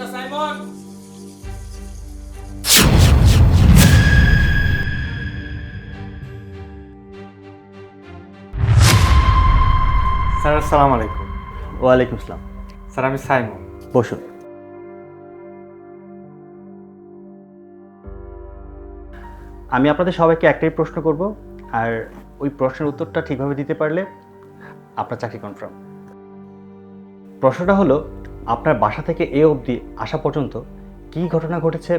Mister Simon sir আসসালামু আলাইকুম ওয়ালাইকুম আসসালাম স্যার আমি সাইমন বসুন। আমি আপনাদের সবাইকে একটাই প্রশ্ন করব আর ওই প্রশ্নের উত্তরটা ঠিকভাবে দিতে পারলে আপনার চাকরি কনফার্ম প্রশ্নটা হলো আপনার বাসা থেকে এ অবধি আসা পর্যন্ত কী ঘটনা ঘটেছে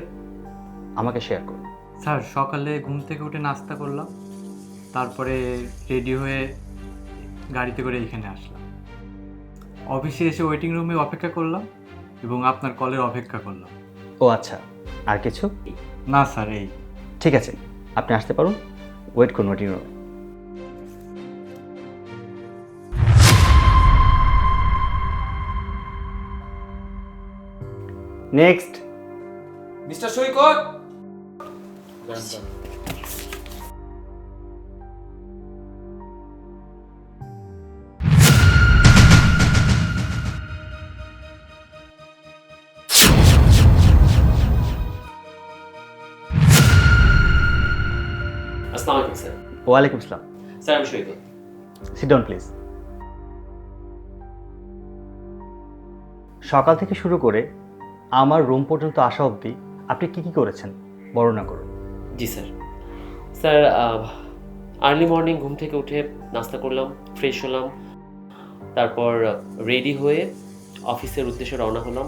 আমাকে শেয়ার করুন। স্যার সকালে ঘুম থেকে উঠে নাস্তা করলাম তারপরে রেডি হয়ে গাড়িতে করে এখানে আসলাম। অফিসে এসে ওয়েটিং রুমে অপেক্ষা করলাম এবং আপনার কলের অপেক্ষা করলাম। ও আচ্ছা আর কিছু? না স্যার এই। ঠিক আছে আপনি আসতে পারুন ওয়েট করুন ওয়েটিং রুমে নেক্সট। মিস্টার সৈকত। আসসালামু আলাইকুম স্যার। ওয়ালাইকুম আসসালাম। স্যার আমি সৈকত। সিট ডাউন প্লিজ সকাল থেকে শুরু করে আমার রুম পর্যন্ত আসা অবধি আপনি কি কি করেছেন? বর্ণনা করুন। জি স্যার। স্যার আর্লি মর্নিং ঘুম থেকে উঠে নাস্তা করলাম ফ্রেশ হলাম তারপর রেডি হয়ে অফিসের উদ্দেশ্যে রওনা হলাম।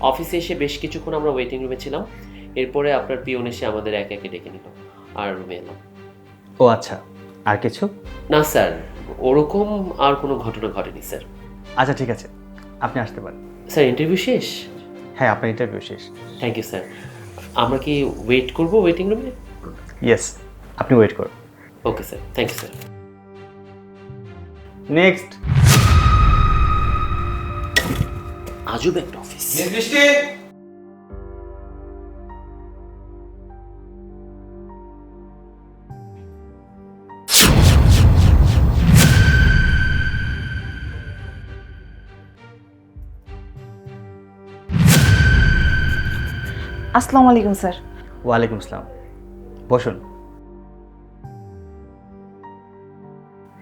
অফিসে এসে বেশ কিছুক্ষণ আমরা ওয়েটিং রুমে ছিলাম এরপরে আপনার পিওন এসে আমাদের একে একে ডেকে নিল আর রুমে এলাম। ও আচ্ছা আর কিছু? না স্যার ওরকম আর কোনো ঘটনা ঘটেনি স্যার। আচ্ছা ঠিক আছে আপনি আসতে পারেন। স্যার ইন্টারভিউ শেষ? হ্যাঁ আপনার ইন্টারভিউ শেষ। থ্যাংক ইউ স্যার আমরা কি ওয়েট করব ওয়েটিং রুমে ইয়েস আপনি ওয়েট করুন। Okay sir thank you sir next আজব একটা অফিস আসসালামু আলাইকুম স্যার। ওয়ালাইকুম আসসালাম। বসুন।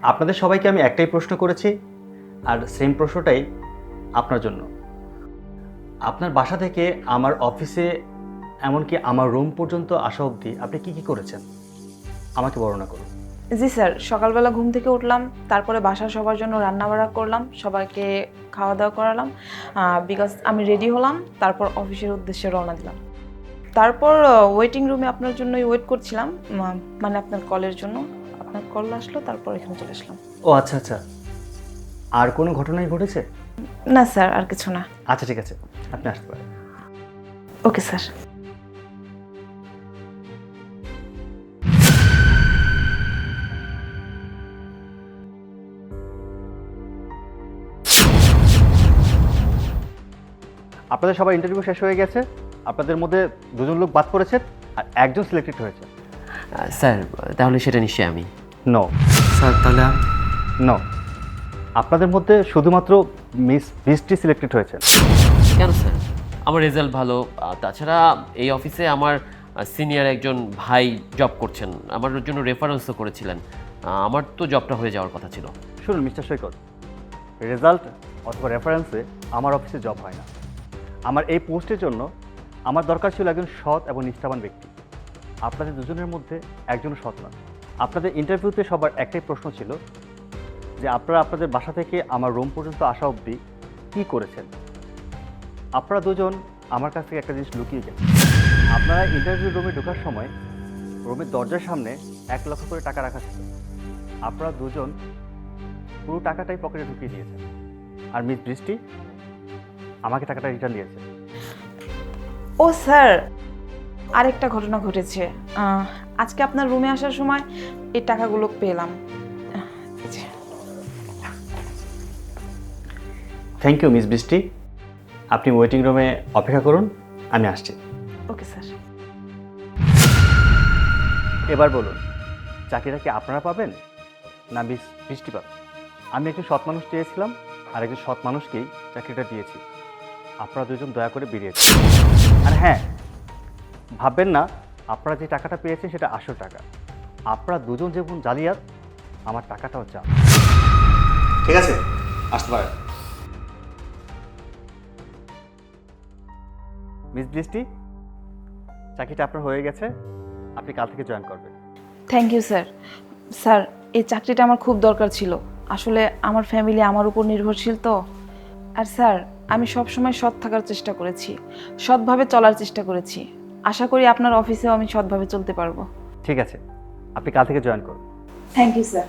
আপনাদের সবাইকে আমি একটাই প্রশ্ন করেছি আর সেম প্রশ্নটাই আপনার জন্য। আপনার বাসা থেকে আমার অফিসে এমনকি আমার রুম পর্যন্ত আসা অবধি আপনি কি কি করেছেন? আমাকে বর্ণনা করুন। জি স্যার সকালবেলা ঘুম থেকে উঠলাম তারপরে বাসার সবার জন্য রান্না বাড়া করলাম সবাইকে খাওয়া দাওয়া করালাম বিকজ আমি রেডি হলাম তারপর অফিসের উদ্দেশ্যে রওনা দিলাম। তারপর ওয়েটিং রুমে আপনার জন্যই ওয়েট করছিলাম মানে আপনার কলের জন্য। আপনার কল আসলো তারপর এখানে চলে আসলাম। ও আচ্ছা আচ্ছা। আর কোনো ঘটনাই ঘটেছে? না স্যার আর কিছু না। আচ্ছা ঠিক আছে। আপনি আসতে পারেন। Okay sir. আপনাদের সবার ইন্টারভিউ শেষ হয়ে গেছে। আপনাদের মধ্যে দুজন লোক বাদ পড়েছে আর একজন সিলেক্টেড হয়েছে। স্যার তাহলে সেটা নিশ্চয়ই আমি। নো স্যার তাহলে নো আপনাদের মধ্যে শুধুমাত্র মিস বৃষ্টি সিলেক্টেড হয়েছে। কেন স্যার? আমার রেজাল্ট ভালো। আর তাছাড়া এই অফিসে আমার সিনিয়র একজন ভাই জব করছেন। আমার জন্য রেফারেন্সও করেছিলেন। আমার তো জবটা হয়ে যাওয়ার কথা ছিল। শুনুন মিস্টার সৈকত। রেজাল্ট অথবা রেফারেন্সে আমার অফিসে জব হয় না। আমার এই পোস্টের জন্য আমার দরকার ছিল একজন সৎ এবং নিষ্ঠাবান ব্যক্তি। আপনাদের দুজনের মধ্যে একজন সৎ নন আপনাদের ইন্টারভিউতে সবার একটাই প্রশ্ন ছিল যে, আপনারা আপনাদের বাসা থেকে আমার রুম পর্যন্ত আসা অবধি কী করেছেন? আপনারা দুজন আমার কাছ থেকে একটা জিনিস লুকিয়ে গেছেন আপনারা ইন্টারভিউ রুমে ঢোকার সময় রুমের দরজার সামনে এক লক্ষ করে টাকা রাখা ছিল। আপনারা দুজন পুরো টাকাটাই পকেটে ঢুকিয়ে দিয়েছেন। আর মিস বৃষ্টি আমাকে টাকাটা রিটার্ন দিয়েছে। ও স্যার আরেকটা ঘটনা ঘটেছে। আজকে আপনার রুমে আসার সময় এই টাকাগুলো পেলাম। থ্যাংক ইউ মিস বৃষ্টি আপনি ওয়েটিং রুমে অপেক্ষা করুন আমি আসছি। Okay sir. এবার বলুন চাকরিটা কি আপনারা পাবেন? না মিস বৃষ্টি পাবেন আমি একজন সৎ মানুষ চেয়েছিলাম আর একজন সৎ মানুষকেই চাকরিটা দিয়েছি। আপনারা দুজন দয়া করে বেরিয়ে যান। আর হ্যাঁ ভাববেন না আপনারা যে টাকাটা পেয়েছেন সেটা আসল টাকা। আপনারা দুজন যেমন জালিয়াত আমার টাকাটাও চান। ঠিক আছে আসতে পারেন। মিস বৃষ্টি চাকরিটা আপনার হয়ে গেছে আপনি কাল থেকে জয়েন করবেন। থ্যাংক ইউ স্যার স্যার এই চাকরিটা আমার খুব দরকার ছিল। আসলে আমার ফ্যামিলি আমার উপর নির্ভরশীল তো। আর স্যার আমি সব সময় সৎ থাকার চেষ্টা করেছি সৎভাবে চলার চেষ্টা করেছি। আশা করি আপনার অফিসেও আমি সৎভাবে চলতে পারব। ঠিক আছে আপনি কাল থেকে জয়েন করুন। Thank you sir